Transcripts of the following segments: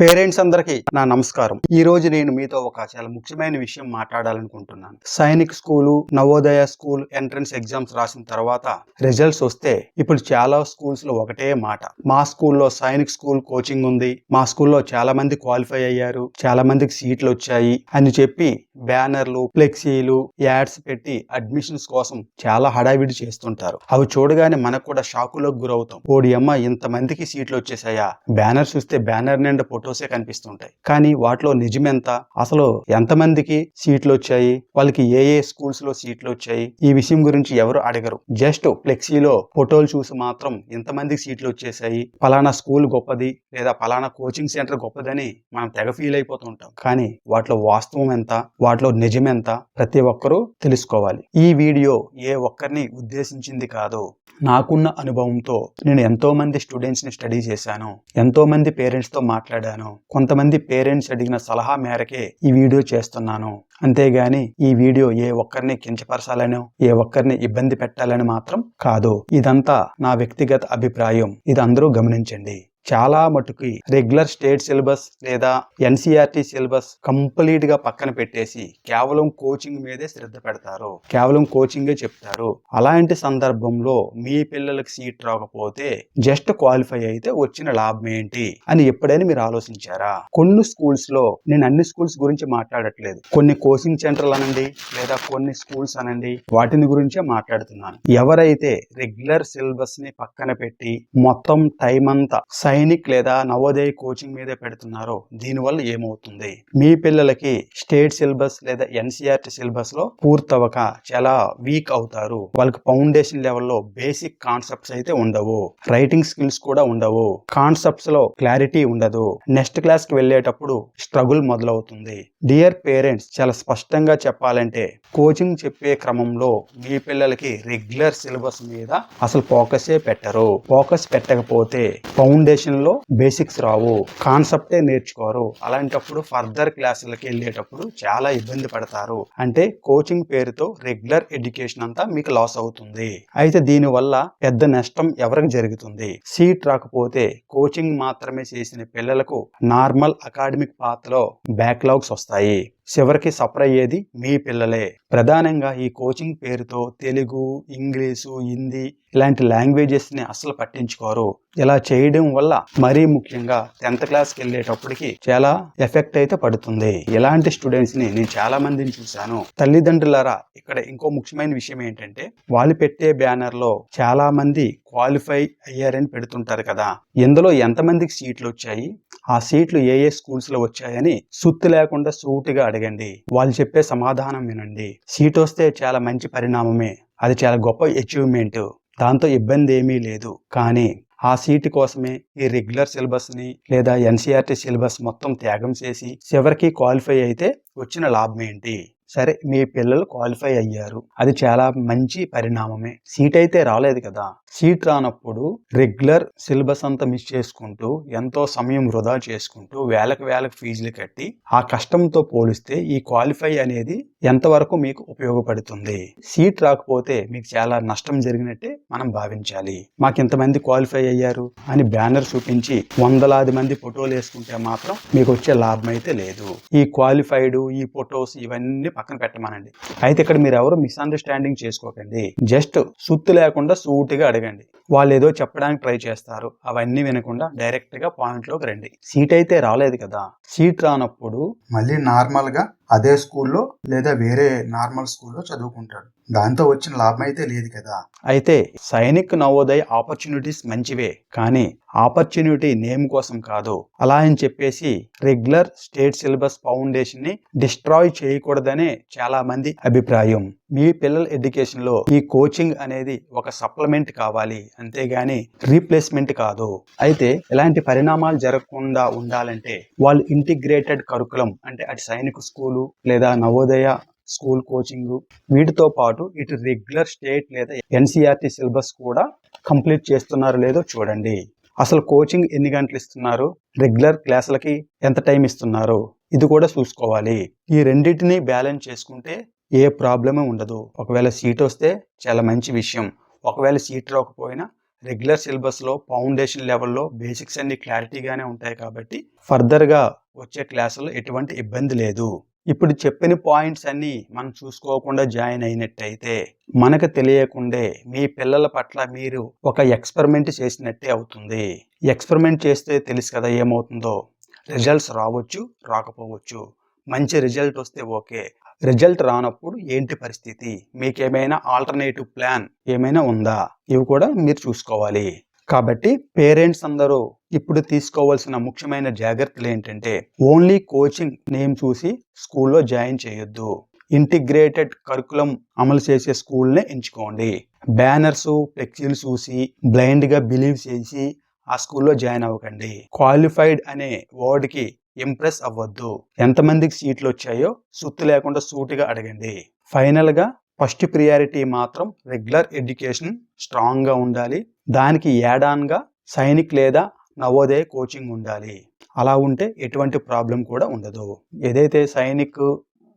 Parents అందరికి నా నమస్కారం. ఈ రోజు నేను మీతో ఒక చాలా ముఖ్యమైన విషయం మాట్లాడాలనుకుంటున్నాను. Sainik school Navodaya school entrance exams రాసిన తర్వాత రిజల్ట్స్ వస్తే ఇప్పుడు చాలా స్కూల్స్లో ఒకటే మాట. మా స్కూల్లో సైనిక్ స్కూల్ కోచింగ్ ఉంది. మా స్కూల్లో చాలా మంది క్వాలిఫై అయ్యారు. చాలా మందికి సీట్లు వచ్చాయి అని చెప్పి బ్యానర్లు ఫ్లెక్సీలు యాడ్స్ పెట్టి అడ్మిషన్స్ కోసం చాలా హడావిడి చేస్తుంటారు. అవి చూడగానే మనకు కూడా షాకులకు గురవుతాం. ఓడి అమ్మ ఇంత మందికి సీట్లు వచ్చేసాయా? బ్యానర్ చూస్తే బ్యానర్ నిండా ఫొటోసే కనిపిస్తుంటాయి. కానీ వాటిలో నిజమెంత? అసలు ఎంత మందికి సీట్లు వచ్చాయి? వాళ్ళకి ఏ ఏ స్కూల్స్లో సీట్లు వచ్చాయి? ఈ విషయం గురించి ఎవరు అడగరు. జస్ట్ ఫ్లెక్సీలో ఫోటోలు చూసి మాత్రం ఇంత మందికి సీట్లు వచ్చేసాయి. పలానా స్కూల్ గొప్పది లేదా పలానా కోచింగ్ సెంటర్ గొప్పదని మనం తెగ ఫీల్ అయిపోతుంటాం కానీ వాటిలో వాస్తవం ఎంత? వాటిలో నిజమెంత ప్రతి ఒక్కరూ తెలుసుకోవాలి. ఈ వీడియో ఏ ఒక్కరిని ఉద్దేశించింది కాదు నాకున్న అనుభవంతో నేను ఎంతో మంది స్టూడెంట్స్ని స్టడీ చేశాను ఎంతో మంది పేరెంట్స్తో మాట్లాడాను కొంతమంది పేరెంట్స్ అడిగిన సలహా మేరకే ఈ వీడియో చేస్తున్నాను. అంతేగాని ఈ వీడియో ఏ ఒక్కరిని కించపరచాలనో ఏ ఒక్కరిని ఇబ్బంది పెట్టాలని మాత్రం కాదు. ఇదంతా నా వ్యక్తిగత అభిప్రాయం. ఇది అందరూ గమనించండి. చాలా మటుకి రెగ్యులర్ స్టేట్ సిలబస్ లేదా ఎన్సీఆర్టీ సిలబస్ కంప్లీట్గా పక్కన పెట్టేసి కేవలం కోచింగ్ మీదే శ్రద్ధ పెడతారు. కేవలం కోచింగే చెప్తారు. అలాంటి సందర్భంలో మీ పిల్లలకు సీట్ రాకపోతే జస్ట్ క్వాలిఫై అయితే వచ్చిన లాభం ఏంటి అని ఎప్పుడైనా మీరు ఆలోచించారా? కొన్ని స్కూల్స్లో నేను అన్ని స్కూల్స్ గురించి మాట్లాడట్లేదు. కొన్ని కోచింగ్ సెంటర్లు అనండి లేదా కొన్ని స్కూల్స్ అనండి వాటిని గురించే మాట్లాడుతున్నాను. ఎవరైతే రెగ్యులర్ సిలబస్ని పక్కన పెట్టి మొత్తం టైం అంతా సైనిక్ లేదా నవోదయ కోచింగ్ మీదే పెడుతున్నారో దీనివల్ల ఏమవుతుంది? మీ పిల్లలకి స్టేట్ సిలబస్ లేదా ఎన్సీఆర్టీ సిలబస్లో పూర్తవక చాలా వీక్ అవుతారు. వాళ్ళకి ఫౌండేషన్ లెవెల్లో బేసిక్ కాన్సెప్ట్స్ అయితే ఉండవు. రైటింగ్ స్కిల్స్ కూడా ఉండవు. కాన్సెప్ట్స్లో క్లారిటీ ఉండదు. నెక్స్ట్ క్లాస్కి వెళ్ళేటప్పుడు స్ట్రగుల్ మొదలవుతుంది. డియర్ పేరెంట్స్ చాలా స్పష్టంగా చెప్పాలంటే కోచింగ్ చెప్పే క్రమంలో మీ పిల్లలకి రెగ్యులర్ సిలబస్ మీద అసలు ఫోకసే పెట్టరు. ఫోకస్ పెట్టకపోతే ఫౌండేషన్ లో బేసిక్స్ రావు కాన్సెప్టే నేర్చుకోరు. అలాంటప్పుడు ఫర్దర్ క్లాసులకి వెళ్ళేటప్పుడు చాలా ఇబ్బంది పడతారు. అంటే కోచింగ్ పేరుతో రెగ్యులర్ ఎడ్యుకేషన్ అంతా మీకు లాస్ అవుతుంది. అయితే దీని వల్ల పెద్ద నష్టం ఎవరికి జరుగుతుంది? సీట్ రాకపోతే కోచింగ్ మాత్రమే చేసిన పిల్లలకు నార్మల్ అకాడమిక్ పాత్రలో బ్యాక్లాగ్స్ వస్తాయి. చివరికి సఫర్ అయ్యేది మీ పిల్లలే. ప్రధానంగా ఈ కోచింగ్ పేరుతో తెలుగు ఇంగ్లీషు హిందీ ఇలాంటి లాంగ్వేజెస్ని అసలు పట్టించుకోరు. ఇలా చేయడం వల్ల మరీ ముఖ్యంగా టెన్త్ క్లాస్కి వెళ్ళేటప్పటికి చాలా ఎఫెక్ట్ అయితే పడుతుంది. ఇలాంటి స్టూడెంట్స్ని నేను చాలా మందిని చూశాను. తల్లిదండ్రులారా ఇక్కడ ఇంకో ముఖ్యమైన విషయం ఏంటంటే వాళ్ళు పెట్టే బ్యానర్లో చాలా మంది క్వాలిఫై అయ్యారని పెడుతుంటారు కదా. ఇందులో ఎంతమందికి సీట్లు వచ్చాయి ఆ సీట్లు ఏ ఏ స్కూల్స్లో వచ్చాయని సుత్తి లేకుండా సూటిగా అడగండి. వాళ్ళు చెప్పే సమాధానం వినండి. సీట్ వస్తే చాలా మంచి పరిణామమే. అది చాలా గొప్ప అచీవ్మెంట్. దాంతో ఇబ్బంది ఏమీ లేదు. కానీ ఆ సీటు కోసమే ఈ రెగ్యులర్ సిలబస్ని లేదా ఎన్సీఆర్టీ సిలబస్ మొత్తం త్యాగం చేసి చివరికి క్వాలిఫై అయితే వచ్చిన లాభం ఏంటి సరే మీ పిల్లలు క్వాలిఫై అయ్యారు. అది చాలా మంచి పరిణామమే. సీట్ అయితే రాలేదు కదా. సీట్ రానప్పుడు రెగ్యులర్ సిలబస్ అంతా మిస్ చేసుకుంటూ ఎంతో సమయం వృధా చేసుకుంటూ వేలకు వేలకు ఫీజులు కట్టి ఆ కష్టంతో పోలిస్తే ఈ క్వాలిఫై అనేది ఎంతవరకు మీకు ఉపయోగపడుతుంది? సీట్ రాకపోతే మీకు చాలా నష్టం జరిగినట్టే మనం భావించాలి. మాకు ఇంతమంది క్వాలిఫై అయ్యారు అని బ్యానర్ చూపించి వందలాది మంది ఫోటోలు వేసుకుంటే మాత్రం మీకు వచ్చే లాభం అయితే లేదు. ఈ క్వాలిఫైడ్ ఈ ఫొటోస్ ఇవన్నీ పక్కన పెట్టమనండి. అయితే ఇక్కడ మీరు ఎవరు మిస్అండర్స్టాండింగ్ చేసుకోకండి. జస్ట్ సుత్తు లేకుండా సూటిగా అడగండి. వాళ్ళు ఏదో చెప్పడానికి ట్రై చేస్తారు. అవన్నీ వినకుండా డైరెక్ట్గా పాయింట్లోకి రండి. సీట్ అయితే రాలేదు కదా. సీట్ రానప్పుడు మళ్ళీ నార్మల్గా అదే స్కూల్లో లేదా వేరే నార్మల్ స్కూల్లో చదువుకుంటాడు. దాంతో వచ్చిన లాభం అయితే లేదు కదా. అయితే సైనిక్ నవోదయ ఆపర్చునిటీస్ మంచివే కానీ ఆపర్చునిటీ నేమ్ కోసం కాదు. అలా అని చెప్పేసి రెగ్యులర్ స్టేట్ సిలబస్ ఫౌండేషన్ని డిస్ట్రాయ్ చేయకూడదనే చాలా మంది అభిప్రాయం. మీ పిల్లల ఎడ్యుకేషన్లో ఈ కోచింగ్ అనేది ఒక సప్లిమెంట్ కావాలి. అంతేగాని రీప్లేస్మెంట్ కాదు. అయితే ఇలాంటి పరిణామాలు జరగకుండా ఉండాలంటే వాళ్ళు ఇంటిగ్రేటెడ్ కరికులం అంటే అటు సైనిక స్కూలు లేదా నవోదయ స్కూల్ కోచింగ్ వీటితో పాటు ఇటు రెగ్యులర్ స్టేట్ లేదా ఎన్సీఆర్టీ సిలబస్ కూడా కంప్లీట్ చేస్తున్నారో లేదో చూడండి. అసలు కోచింగ్ ఎన్ని గంటలు ఇస్తున్నారు? రెగ్యులర్ క్లాసులకి ఎంత టైం ఇస్తున్నారు? ఇది కూడా చూసుకోవాలి. ఈ రెండింటిని బ్యాలెన్స్ చేసుకుంటే ఏ ప్రాబ్లమే ఉండదు. ఒకవేళ సీట్ వస్తే చాలా మంచి విషయం. ఒకవేళ సీట్ రాకపోయినా రెగ్యులర్ సిలబస్లో ఫౌండేషన్ లెవెల్లో బేసిక్స్ అన్ని క్లారిటీగానే ఉంటాయి కాబట్టి ఫర్దర్గా వచ్చే క్లాసులో ఎటువంటి ఇబ్బంది లేదు. ఇప్పుడు చెప్పిన పాయింట్స్ అన్నీ మనం చూసుకోకుండా జాయిన్ అయినట్టయితే మనకు తెలియకుండే మీ పిల్లల పట్ల మీరు ఒక ఎక్స్పెరిమెంట్ చేసినట్టే అవుతుంది. ఎక్స్పెరిమెంట్ చేస్తే తెలుసు కదా ఏమవుతుందో. రిజల్ట్స్ రావచ్చు రాకపోవచ్చు. మంచి రిజల్ట్ వస్తే ఓకే. రిజల్ట్ రానప్పుడు ఏంటి పరిస్థితి? మీకేమైనా ఆల్టర్నేటివ్ ప్లాన్ ఏమైనా ఉందా? ఇవి కూడా మీరు చూసుకోవాలి. కాబట్టి పేరెంట్స్ అందరూ ఇప్పుడు తీసుకోవాల్సిన ముఖ్యమైన జాగ్రత్తలు ఏంటంటే ఓన్లీ కోచింగ్ నేమ్ చూసి స్కూల్లో జాయిన్ చేయొద్దు. ఇంటిగ్రేటెడ్ కరికులం అమలు చేసే స్కూల్నే ఎంచుకోండి. బ్యానర్స్ ఫ్లెక్సీలు చూసి బ్లైండ్గా బిలీవ్ చేసి ఆ స్కూల్లో జాయిన్ అవ్వకండి. క్వాలిఫైడ్ అనే వర్డ్కి ఇంప్రెస్ అవ్వద్దు. ఎంతమందికి సీట్లు వచ్చాయో సుత్తు లేకుండా సూటిగా అడగండి. ఫైనల్గా ఫస్ట్ ప్రియారిటీ మాత్రం రెగ్యులర్ ఎడ్యుకేషన్ స్ట్రాంగ్గా ఉండాలి. దానికి యాడాన్గా సైనిక్ లేదా నవోదయ కోచింగ్ ఉండాలి. అలా ఉంటే ఎటువంటి ప్రాబ్లం కూడా ఉండదు. ఏదైతే సైనిక్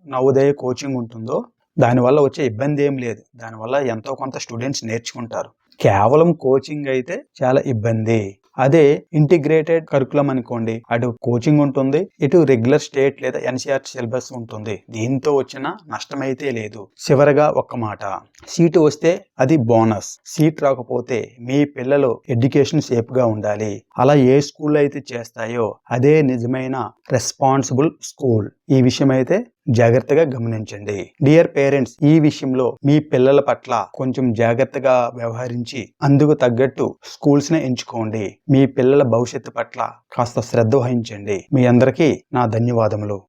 నవోదయ కోచింగ్ ఉంటుందో దానివల్ల వచ్చే ఇబ్బంది ఏం లేదు. దానివల్ల ఎంతో కొంత స్టూడెంట్స్ నేర్చుకుంటారు. కేవలం కోచింగ్ అయితే చాలా ఇబ్బంది. అదే ఇంటిగ్రేటెడ్ కరికులం అనుకోండి అటు కోచింగ్ ఉంటుంది ఇటు రెగ్యులర్ స్టేట్ లేదా ఎన్సీఆర్ సిలబస్ ఉంటుంది. దీంతో వచ్చిన నష్టమైతే లేదు. చివరగా ఒక్క మాట. సీటు వస్తే అది బోనస్. సీట్ రాకపోతే మీ పిల్లలు ఎడ్యుకేషన్ సేఫ్గా ఉండాలి. అలా ఏ స్కూల్ అయితే చేస్తాయో అదే నిజమైన రెస్పాన్సిబుల్ స్కూల్. ఈ విషయమైతే జాగ్రత్తగా గమనించండి. డియర్ పేరెంట్స్ ఈ విషయంలో మీ పిల్లల పట్ల కొంచెం జాగ్రత్తగా వ్యవహరించి అందుకు తగ్గట్టు స్కూల్స్ నే ఎంచుకోండి. మీ పిల్లల భవిష్యత్తు పట్ల కాస్త శ్రద్ధ వహించండి. మీ అందరికీ నా ధన్యవాదములు.